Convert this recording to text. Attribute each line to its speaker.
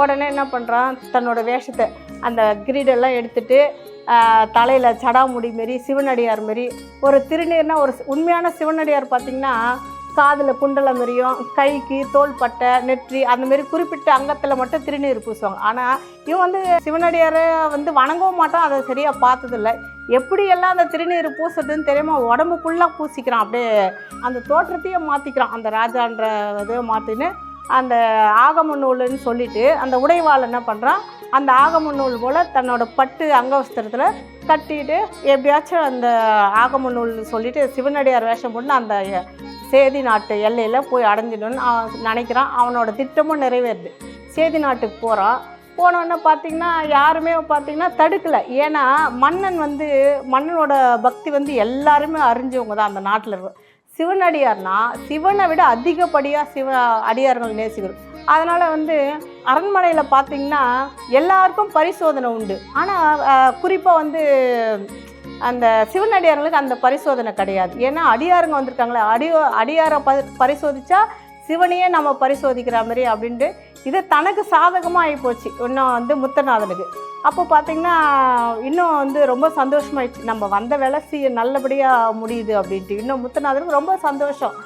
Speaker 1: உடனே என்ன பண்ணுறான் தன்னோட வேஷத்தை அந்த கிரீடெல்லாம் எடுத்துட்டு தலையில் சடாமுடி மாரி சிவனடியார் மாரி ஒரு திருநீர்னா ஒரு உண்மையான சிவனடியார் பார்த்திங்கன்னா காதில் குண்டலை மாரியும் கைக்கு தோள்பட்டை நெற்றி அந்த மாரி குறிப்பிட்ட அங்கத்தில் மட்டும் திருநீர் பூசுவாங்க. ஆனால் இவன் வந்து சிவனடியாரை வந்து வணங்கவும் மாட்டான் அதை சரியாக பார்த்ததில்ல. எப்படியெல்லாம் அந்த திருநீர் பூசுறதுன்னு தெரியாம உடம்பு ஃபுல்லாக பூசிக்கிறான். அப்படியே அந்த தோற்றத்தையே மாற்றிக்கிறான் அந்த ராஜான்ற இதை மாற்றின்னு அந்த ஆகம நூலுன்னு சொல்லிட்டு அந்த உடைவாள் என்ன பண்ணுறான் அந்த ஆகம நூல் போல் தன்னோட பட்டு அங்கவஸ்திரத்தில் கட்டிட்டு எப்படியாச்சும் அந்த ஆகம நூல் சொல்லிட்டு சிவனடியார் வேஷம் போட்டு அந்த சேதி நாட்டு எல்லையில் போய் அடைஞ்சிடணும்னு அவன் நினைக்கிறான். அவனோட திட்டமும் நிறைவேறுது. சேதி நாட்டுக்கு போகிறான் போனோடனே பார்த்தீங்கன்னா யாருமே பார்த்திங்கன்னா தடுக்கலை. ஏன்னா மன்னன் வந்து மன்னனோட பக்தி வந்து எல்லாருமே அறிஞ்சவங்க தான் அந்த நாட்டில் சிவனடியார்னா சிவனை விட அதிகப்படியாக சிவ அடியார்கள் நேசிக்கிறோம் அதனால் வந்து அரண்மனையில் பார்த்தீங்கன்னா எல்லாருக்கும் பரிசோதனை உண்டு. ஆனால் குறிப்பாக வந்து அந்த சிவனடியார்களுக்கு அந்த பரிசோதனை கிடையாது. ஏன்னா அடியாருங்க வந்திருக்காங்களே அடியோ அடியாரை ப பரிசோதித்தா சிவனையே நம்ம பரிசோதிக்கிற மாதிரி அப்படின்ட்டு இது தனக்கு சாதகமாக ஆகிப்போச்சு இன்னும் வந்து முத்தநாதனுக்கு. அப்போ பார்த்திங்கன்னா இன்னும் வந்து ரொம்ப சந்தோஷமாயிடுச்சு. நம்ம வந்த வேலை சீ நல்லபடியாக முடியுது அப்படின்ட்டு. இன்னும் முத்தநாதனுக்கு ரொம்ப சந்தோஷம்.